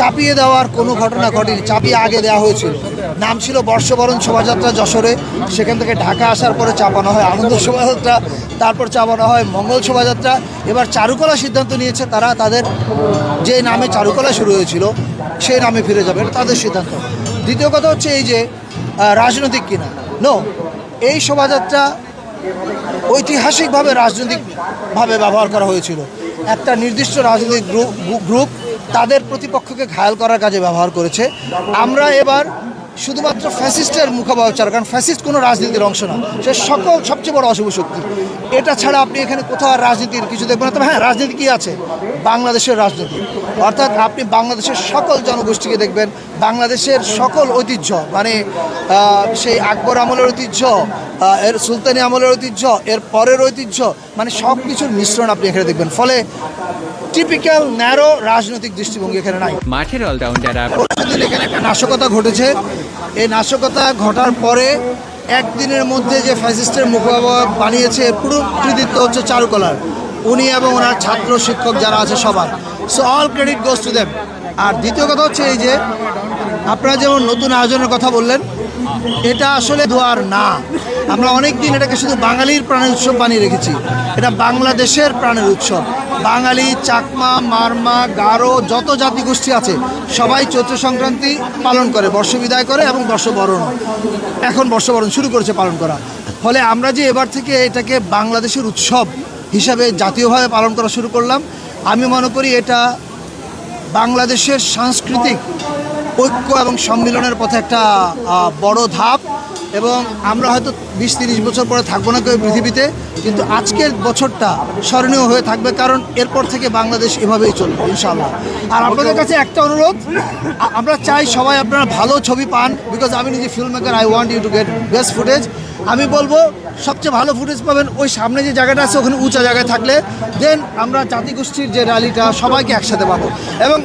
চাপিয়ে দেওয়ার কোনো ঘটনা ঘটেনি, চাপিয়ে আগে দেওয়া হয়েছিল। নাম ছিল বর্ষবরণ শোভাযাত্রা যশোরে, সেখান থেকে ঢাকা আসার পরে চাপানো হয় আনন্দ শোভাযাত্রা, তারপর চাপানো হয় মঙ্গল শোভাযাত্রা। এবার চারুকলা সিদ্ধান্ত নিয়েছে তারা তাদের যে নামে চারুকলা শুরু হয়েছিল, সেই নামে ফিরে যাবে তাদের সিদ্ধান্ত। দ্বিতীয় কথা হচ্ছে এই যে রাজনৈতিক কিনা। নো এই শোভাযাত্রা ঐতিহাসিকভাবে, রাজনৈতিকভাবে ব্যবহার করা হয়েছিল। একটা নির্দিষ্ট রাজনৈতিক গ্রুপ গ্রুপ তাদের প্রতিপক্ষকে ঘায়াল করার কাজে ব্যবহার করেছে। আমরা এবার শুধুমাত্র ফ্যাসিস্টের মুখোপাচার কারণ ফ্যাসিস্ট কোনো রাজনীতির অংশ না। সে সকল সবচেয়ে বড় অশুভ শক্তি। এটা ছাড়া আপনি এখানে কোথাও রাজনীতির কিছু দেখবেন না। তবে হ্যাঁ রাজনীতি কী আছে? বাংলাদেশের রাজনীতি। অর্থাৎ আপনি বাংলাদেশের সকল জনগোষ্ঠীকে দেখবেন বাংলাদেশের সকল ঐতিহ্য মানে সেই আকবর আমলের ঐতিহ্য এর সুলতানি আমলের ঐতিহ্য এর পরের ঐতিহ্য মানে সব কিছুর মিশ্রণ আপনি এখানে দেখবেন। ফলে টিপিক্যাল ন্যারো রাজনৈতিক দৃষ্টিভঙ্গি এখানে নাই। মাঠের অলরাউন্ডার এখানে একটা নাশকতা ঘটেছে। এই নাশকতা ঘটার পরে একদিনের মধ্যে যে ফ্যাসিস্টের মুখোভাব বানিয়েছে পুরো কৃতিত্ব হচ্ছে চারুকলার উনি এবং ওনার ছাত্র শিক্ষক যারা আছে সবার। So all credit goes to them আর দ্বিতীয় কথা হচ্ছে এই যে, আপনারা যেমন নতুন আয়োজনের কথা বললেন, এটা আসলে দোয়ার না। আমরা অনেক দিন এটাকে শুধু বাঙালির প্রাণের উৎসব বানিয়ে রেখেছি। এটা বাংলাদেশের প্রাণের উৎসব। বাঙালি, চাকমা, মারমা, গারো, যত জাতিগোষ্ঠী আছে, সবাই চৈত্র সংক্রান্তি পালন করে বর্ষবিদায় করে এবং বর্ষবরণ এখন বর্ষবরণ শুরু করেছে পালন করা। ফলে আমরা যে এবার থেকে এটাকে বাংলাদেশের উৎসব হিসাবে জাতীয়ভাবে পালন করা শুরু করলাম, আমি মনে করি এটা বাংলাদেশের সাংস্কৃতিক ঐক্য এবং সম্মিলনের পথে একটা বড় ধাপ। এবং আমরা হয়তো বিশ তিরিশ বছর পরে থাকব না কেউ পৃথিবীতে, কিন্তু আজকের বছরটা স্মরণীয় হয়ে থাকবে কারণ এরপর থেকে বাংলাদেশ এভাবেই চলবে ইনশাল্লাহ আর আপনাদের কাছে একটা অনুরোধ আমরা চাই সবাই আপনারা ভালো ছবি পান বিকজ আমি নিজে film maker I want you to get best footage আমি বলব, সবচেয়ে ভালো ফুটেজ পাবেন ওই সামনে যে জায়গাটা আছে, ওখানে উঁচা জায়গায় থাকলে দেন আমরা জাতিগোষ্ঠীর যে র্যালিটা সবাইকে একসাথে পাবো। এবং